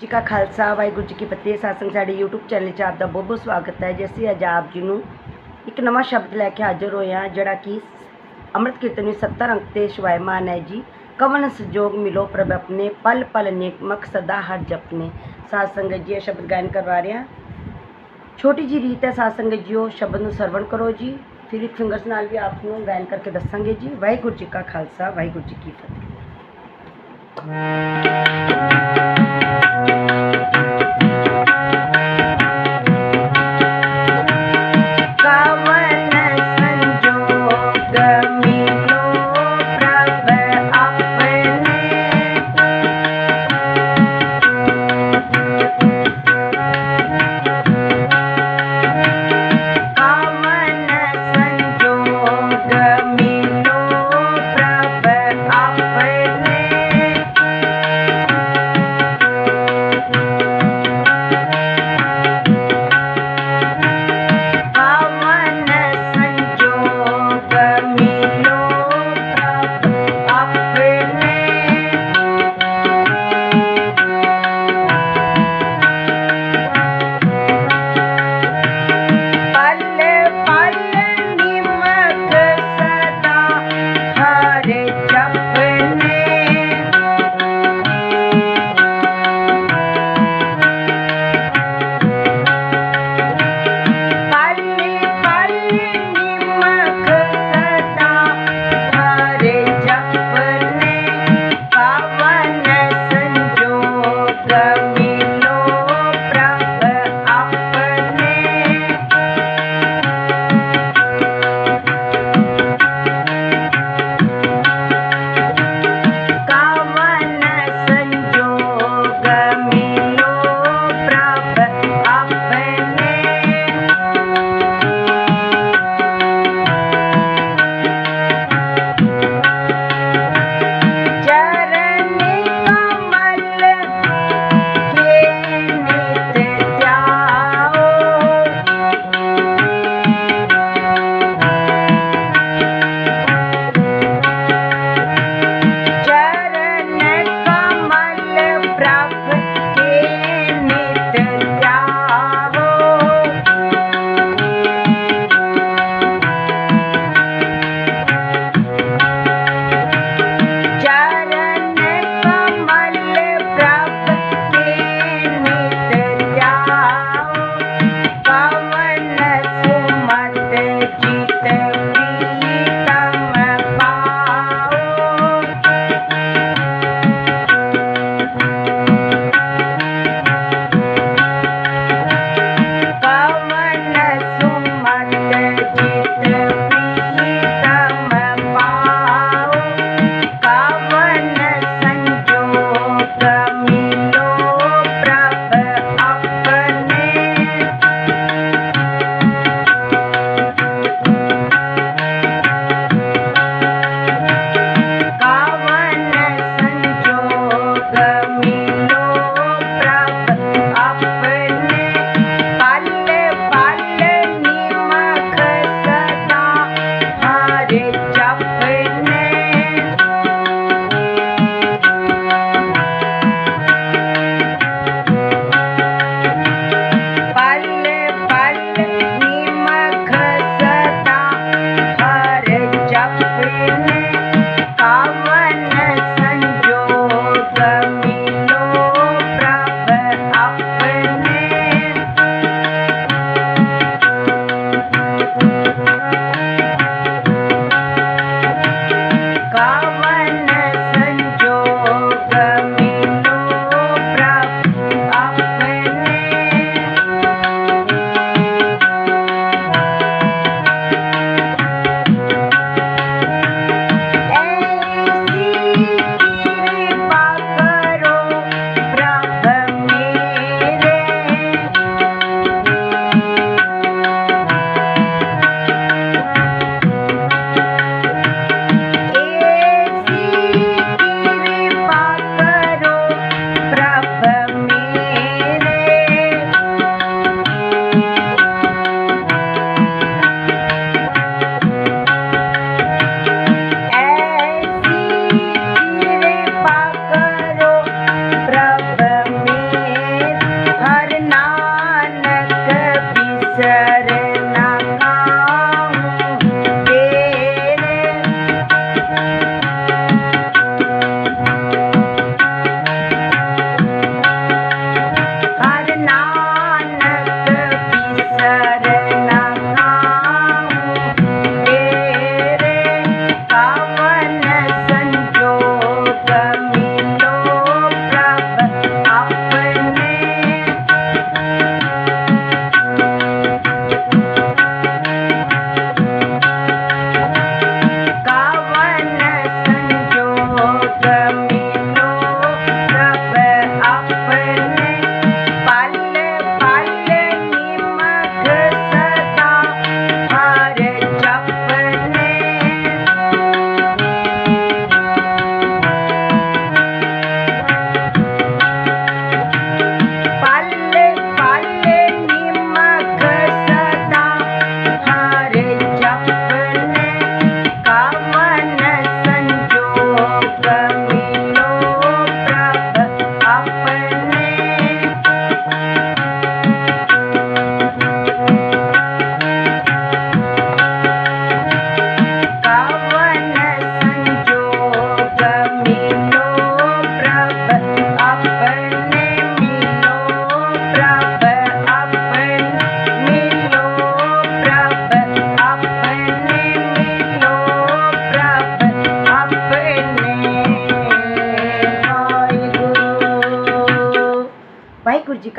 ਜੀ ਕਾ ਖਾਲਸਾ, ਵਾਹਿਗੁਰੂ ਜੀ ਕੀ ਫਤਿਹ। ਸਾਸੰਗ ਸਾਡੇ YouTube ਚੈਨਲ 'ਚ ਆਪ ਦਾ ਬਹੁਤ ਬਹੁਤ ਸਵਾਗਤ ਹੈ। ਜੀ ਅਸੀਂ ਅੱਜ ਆਪ ਜੀ ਨੂੰ ਇੱਕ ਨਵਾਂ ਸ਼ਬਦ ਲੈ ਕੇ ਹਾਜ਼ਰ ਹੋਏ ਹਾਂ, ਜਿਹੜਾ ਕਿ ਅੰਮ੍ਰਿਤ ਕੀਰਤਨ ਵਿੱਚ 70 ਅੰਕ ਤੇ ਸ਼ਵਾਇਮਾਨ ਹੈ ਜੀ। ਕਵਨ ਸੰਜੋਗ ਮਿਲੋ ਪ੍ਰਭ ਆਪਣੇ, ਪਲ ਪਲ ਨੇਕ ਸਦਾ ਹਰ ਜਪਨੇ। ਸਾਧ ਜੀ, ਇਹ ਸ਼ਬਦ ਗਾਇਨ ਕਰਵਾ ਰਹੇ ਹਾਂ। ਛੋਟੀ ਜੀ ਰੀਤ ਹੈ ਸਾਧ ਜੀ, ਉਹ ਸ਼ਬਦ ਨੂੰ ਸਰਵਣ ਕਰੋ ਜੀ। ਫਿਰ ਇੱਕ ਫਿੰਗਰਸ ਨਾਲ ਵੀ ਆਪ ਨੂੰ ਗਾਇਨ ਕਰਕੇ ਦੱਸਾਂਗੇ ਜੀ। ਵਾਹਿਗੁਰੂ ਜੀ ਕਾ ਖਾਲਸਾ, ਵਾਹਿਗੁਰੂ ਜੀ ਕੀ ਫਤਿਹ।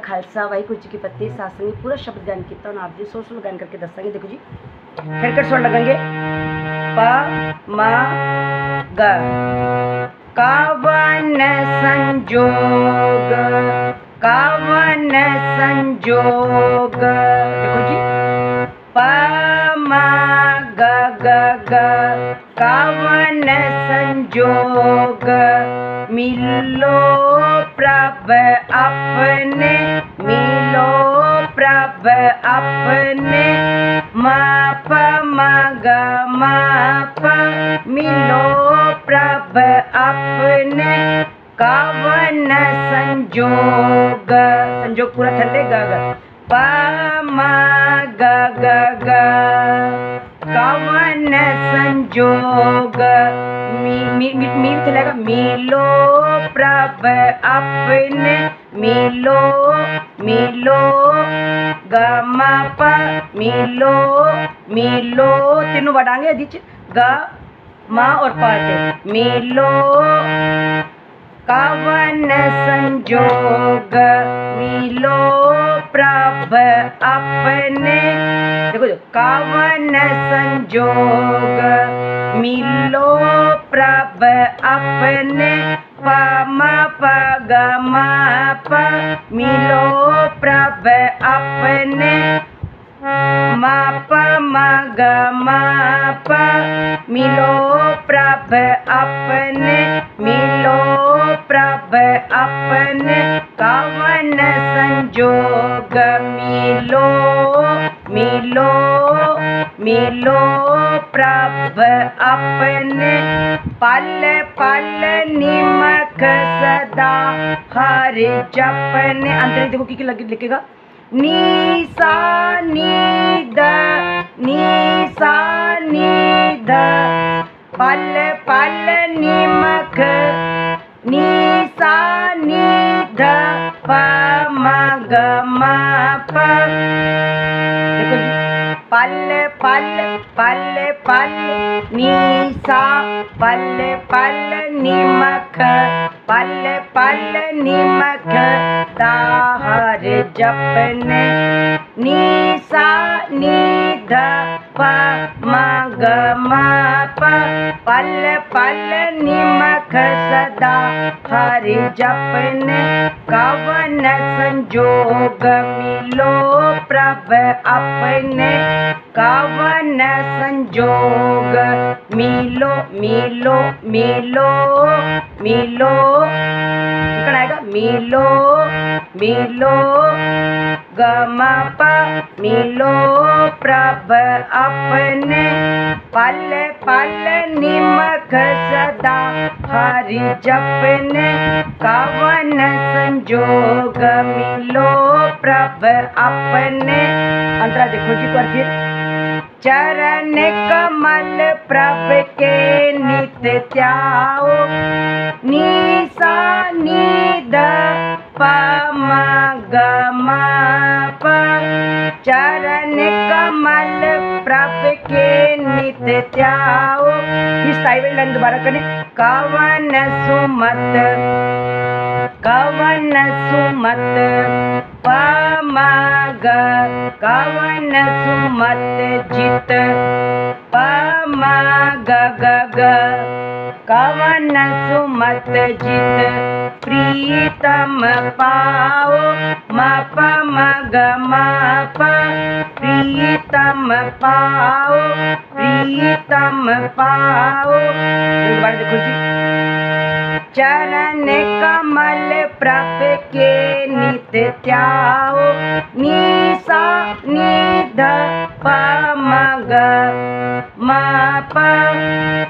ਖਾਲਸਾ ਵਾਹਿਗੁਰੂ ਜੀ ਕੀ ਫਤਿਹ ਸਾਸੰਗੀ ਪੂਰਾ ਸ਼ਬਦ ਗਾਇਨ ਕੀਤਾ ਹੁਣ ਆਪ ਜੀ ਸੋਚ ਸਮਝ ਗਾਇਨ ਕਰਕੇ ਦੱਸਾਂਗੇ ਦੇਖੋ ਜੀ ਫਿਰ ਕਰ ਸੁਣ ਲੱਗਾਂਗੇ ਪ ਮ ਗ ਕਵਨ ਸੰਜੋਗ ਕਵਨ ਸੰਜੋਗ ਦੇਖੋ ਜੀ ਪ ਮ ਗ ਗ ਗ ਕਵਨ ਸੰਜੋਗ जोग मिलो प्रभ अपने मिलो, प्रभ अपने माप मग माप मिलो, प्रभ अपने कवन संजोग। संजोग पूरा थल्ले गा। प म ग ग ग। कवन संजोग। चलेगा मिलो प्रभ अपने, मिलो मिलो ग मिलो मिलो तीनों बढ़ाएँगे अधिच ग माँ और पाते मिलो कवन संजोग, मिलो प्रभ अपने. देखो जो, कवन संजोग मिलो प्रभ अपने पम पगम प मिलो प्रभ अपने मप मगम प मिलो प्रभ अपने मिलो प्रभ अपने कवन संजोग मिलो मिलो मिलो प्रभ अपने पल पल निमक सदा। हरे जपने, अंदर देखो की लग लिखेगा। नी सा नीसा द पल पल निमक, नीसा सा प म ग म प पल पल पल पल नीसा पल पल निमक पल पल निमक ताहर जपने नीसा निध प मग प पल पल निमक सदा हर जपने कवन संजोग मिलो रब अपने कावन संजोग। मिलो मिलो मिलो मिलो। मिलो मिलो। गमप मिलो प्रभ अपने पल पल निमक सदा हरि जपने कवन संजोग मिलो प्रभ अपने। अंतरा देखो जी पर फिर। चरण कमल प्रभ के नित त्याओ, निसा निद पम गम चरण कमल प्रभ के नित त्याओ। इस साइड लाइन दोबारा करें। कवन सुमत कवन सुमत प म ग कवन सुमत जित प म ग ग ग। कवन सुमत जित प्रीतम पाओ म प म ग म प प्रीतम पाओ प्रीतम पाओ देखो जी चरण कमल प्रभ के नित त्याओ निसा निध प म ग म प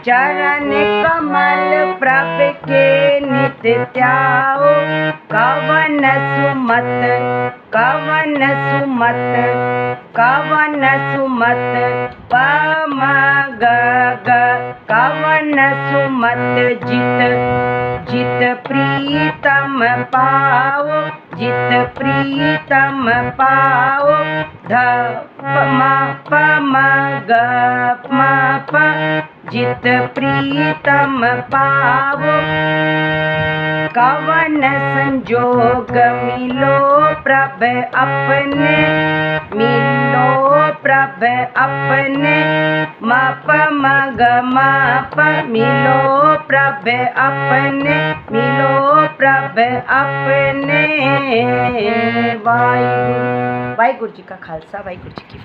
चरण कमल प्रभ के नित त्याओ कवन सुमत कवन सुमत कवन सुमत प म ग ग। कवन सुमत जित जित प्रीतम पाओ जित प्रीतम पाओ ध प म ग म प जित प्रीतम पाओ कवन संजोग मिलो प्रभ अपने, मिलो प्रभ अपने। माप मग माप मिलो प्रभ अपने, मिलो प्रभ अपने। वाई वाहिगुरु जी का खालसा, वाहगुरु जी की